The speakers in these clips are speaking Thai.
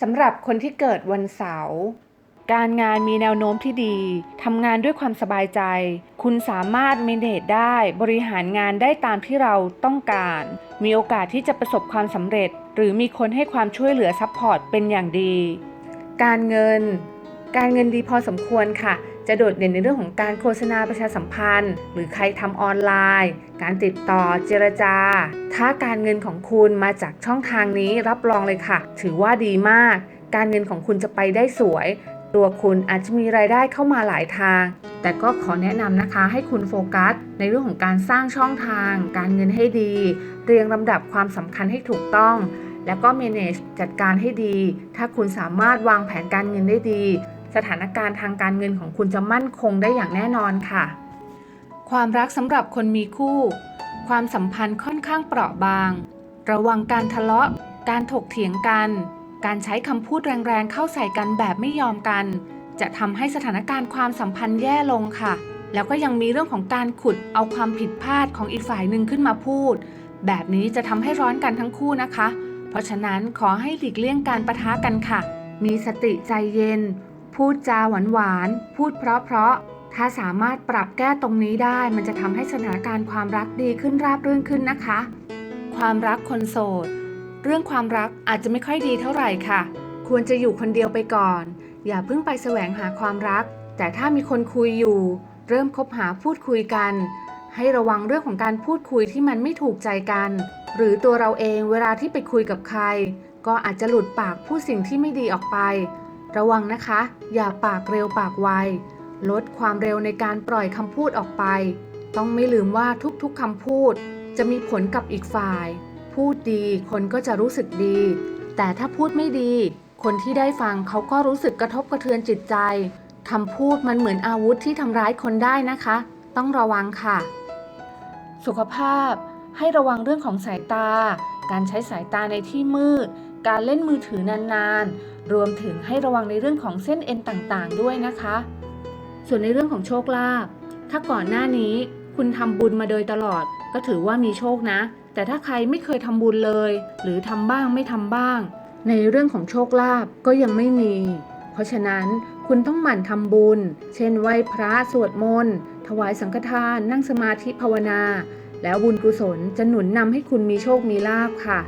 สำหรับคนที่เกิดวันเสาร์การงานมีแนวโน้มที่ดี ทำงานด้วยความสบายใจ คุณสามารถเมเนจได้ บริหารงานได้ตามที่เราต้องการ มีโอกาสที่จะประสบความสำเร็จ หรือมีคนให้ความช่วยเหลือซัพพอร์ตเป็นอย่างดี การเงิน การเงินดีพอสมควรค่ะ จะโดดเด่นในเรื่องของการโฆษณาประชาสัมพันธ์ หรือใครทำออนไลน์ การติดต่อเจรจา ถ้าการเงินของคุณมาจากช่องทางนี้รับรองเลยค่ะ ถือว่าดีมาก การเงินของคุณจะไปได้สวย ตัวคุณอาจจะมีรายได้เข้ามาหลายทาง แต่ก็ขอแนะนำนะคะให้คุณโฟกัส ในเรื่องของการสร้างช่องทาง การเงินให้ดี เรียงลำดับความสำคัญให้ถูกต้องแล้วก็ manage จัดการให้ดี ถ้าคุณสามารถวางแผนการเงินได้ดี สถานการณ์ทางการเงินของคุณจะมั่นคงได้อย่างแน่นอนค่ะ ความรักสำหรับคนมีคู่ ความสัมพันธ์ค่อนข้างเปราะบาง ระวังการทะเลาะ การถกเถียงกัน การใช้คำพูดแรงๆเข้าใส่กันแบบไม่ยอมกัน จะทำให้สถานการณ์ความสัมพันธ์แย่ลงค่ะ แล้วก็ยังมีเรื่องของการขุดเอาความผิดพลาดของอีกฝ่ายหนึ่งขึ้นมาพูด แบบนี้จะทำให้ร้อนกันทั้งคู่นะคะ เพราะฉะนั้นขอให้หลีกเลี่ยงการประทะกันค่ะ มีสติใจเย็น พูดจาหวานหวานพูดเพราะๆถ้าสามารถปรับแก้ตรงนี้ได้ มันจะทำให้สถานการณ์ความรักดีขึ้นราบรื่นขึ้นนะคะ ความรักคนโสด เรื่องความรักอาจจะไม่ค่อยดีเท่าไหร่ค่ะ ควรจะอยู่คนเดียวไปก่อน อย่าเพิ่งไปแสวงหาความรัก แต่ถ้ามีคนคุยอยู่ เริ่มคบหาพูดคุยกัน ให้ระวังเรื่องของการพูดคุยที่มันไม่ถูกใจกัน หรือตัวเราเองเวลาที่ไปคุยกับใคร ก็อาจจะหลุดปากพูดสิ่งที่ไม่ดีออกไป ระวังนะคะ อย่าปากเร็วปากไว ลดความเร็วในการปล่อยคำพูดออกไป ต้องไม่ลืมว่าทุกๆคำพูด จะมีผลกับอีกฝ่าย พูดดีคนก็จะรู้สึกดี แต่ถ้าพูดไม่ดี คนที่ได้ฟังเขาก็รู้สึกกระทบกระเทือนจิตใจคำพูดมันเหมือนอาวุธที่ทำร้ายคนได้นะคะ ต้องระวังค่ะ สุขภาพให้ระวังเรื่องของสายตา การใช้สายตาในที่มืด การเล่นมือถือนานๆ รวมถึงให้ระวังในเรื่องของเส้นเอ็นต่างๆ ด้วยนะคะ ส่วนในเรื่องของโชคลาภ ถ้าก่อนหน้านี้คุณทำบุญมาโดยตลอด ก็ถือว่ามีโชคนะ แต่ถ้าใครไม่เคยทำบุญเลย หรือทำบ้างไม่ทำบ้าง ในเรื่องของโชคลาภก็ยังไม่มี เพราะฉะนั้นคุณต้องหมั่นทำบุญ เช่นไหว้พระสวดมนต์ ถวายสังฆทาน นั่งสมาธิภาวนา แล้วบุญกุศลจะหนุนนำให้คุณมีโชคมีลาภค่ะ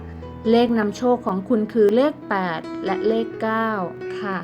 เลขนำโชคของคุณคือเลข 8 และเลข 9 ค่ะ